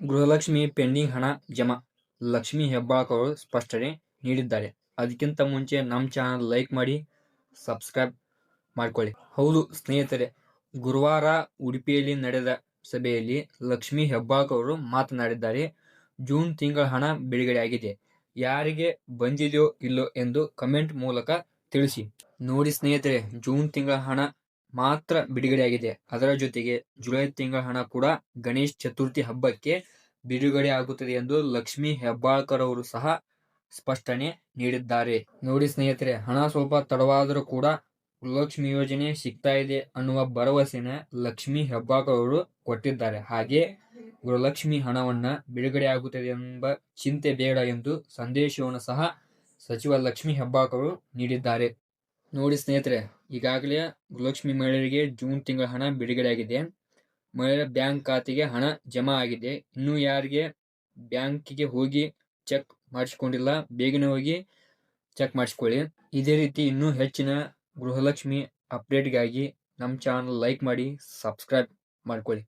Gruhalakshmi pending ಹಣ ಜಮಾ. ಲಕ್ಷ್ಮಿ ಹೆಬ್ಬಾಳ್ಕ ಅವರು ಸ್ಪಷ್ಟನೆ ನೀಡಿದ್ದಾರೆ. ಅದಕ್ಕಿಂತ ಮುಂಚೆ ನಮ್ಮ ಚಾನಲ್ ಲೈಕ್ ಮಾಡಿ, ಸಬ್ಸ್ಕ್ರೈಬ್ ಮಾಡ್ಕೊಳ್ಳಿ. ಹೌದು ಸ್ನೇಹಿತರೆ, ಗುರುವಾರ ಉಡುಪಿಯಲ್ಲಿ ನಡೆದ ಸಭೆಯಲ್ಲಿ ಲಕ್ಷ್ಮಿ ಹೆಬ್ಬಾಳ್ಕ ಅವರು ಮಾತನಾಡಿದ್ದಾರೆ. ಜೂನ್ ತಿಂಗಳ ಹಣ ಬಿಡುಗಡೆಯಾಗಿದೆ. ಯಾರಿಗೆ ಬಂದಿದೆಯೋ ಇಲ್ಲೋ ಎಂದು ಕಮೆಂಟ್ ಮೂಲಕ ತಿಳಿಸಿ. ನೋಡಿ ಸ್ನೇಹಿತರೆ, ಜೂನ್ ತಿಂಗಳ ಹಣ ಮಾತ್ರ ಬಿಡುಗಡೆಯಾಗಿದೆ. ಅದರ ಜೊತೆಗೆ ಜುಲೈ ತಿಂಗಳ ಹಣ ಕೂಡ ಗಣೇಶ್ ಚತುರ್ಥಿ ಹಬ್ಬಕ್ಕೆ ಬಿಡುಗಡೆ ಆಗುತ್ತದೆ ಎಂದು ಲಕ್ಷ್ಮಿ ಹೆಬ್ಬಾಳ್ಕರ್ ಅವರು ಸಹ ಸ್ಪಷ್ಟನೆ ನೀಡಿದ್ದಾರೆ. ನೋಡಿ ಸ್ನೇಹಿತರೆ, ಹಣ ಸ್ವಲ್ಪ ತಡವಾದರೂ ಕೂಡ ಗೃಹಲಕ್ಷ್ಮಿ ಯೋಜನೆ ಸಿಗ್ತಾ ಇದೆ ಅನ್ನುವ ಭರವಸೆನ ಲಕ್ಷ್ಮಿ ಹೆಬ್ಬಾಳ್ಕರ್ ಅವರು ಕೊಟ್ಟಿದ್ದಾರೆ. ಹಾಗೆ ಗೃಹಲಕ್ಷ್ಮಿ ಹಣವನ್ನ ಬಿಡುಗಡೆ ಆಗುತ್ತದೆ ಎಂಬ ಚಿಂತೆ ಬೇಡ ಎಂದು ಸಂದೇಶವನ್ನು ಸಹ ಸಚಿವ ಲಕ್ಷ್ಮಿ ಹೆಬ್ಬಾಳ್ಕರ್ ನೀಡಿದ್ದಾರೆ. ನೋಡಿ ಸ್ನೇಹಿತರೆ, ಈಗಾಗಲೇ ಗೃಹಲಕ್ಷ್ಮಿ ಮಹಿಳೆಯರಿಗೆ ಜೂನ್ ತಿಂಗಳ ಹಣ ಬಿಡುಗಡೆಯಾಗಿದೆ. ಮಹಿಳೆಯರ ಬ್ಯಾಂಕ್ ಖಾತೆಗೆ ಹಣ ಜಮಾ ಆಗಿದೆ. ಇನ್ನು ಯಾರಿಗೆ ಬ್ಯಾಂಕಿಗೆ ಹೋಗಿ ಚೆಕ್ ಮಾಡಿಸ್ಕೊಂಡಿಲ್ಲ, ಬೇಗನೆ ಹೋಗಿ ಚೆಕ್ ಮಾಡಿಸ್ಕೊಳ್ಳಿ. ಇದೇ ರೀತಿ ಇನ್ನೂ ಹೆಚ್ಚಿನ ಗೃಹಲಕ್ಷ್ಮಿ ಅಪ್ಡೇಟ್ಗಾಗಿ ನಮ್ಮ ಚಾನಲ್ ಲೈಕ್ ಮಾಡಿ, ಸಬ್ಸ್ಕ್ರೈಬ್ ಮಾಡ್ಕೊಳ್ಳಿ.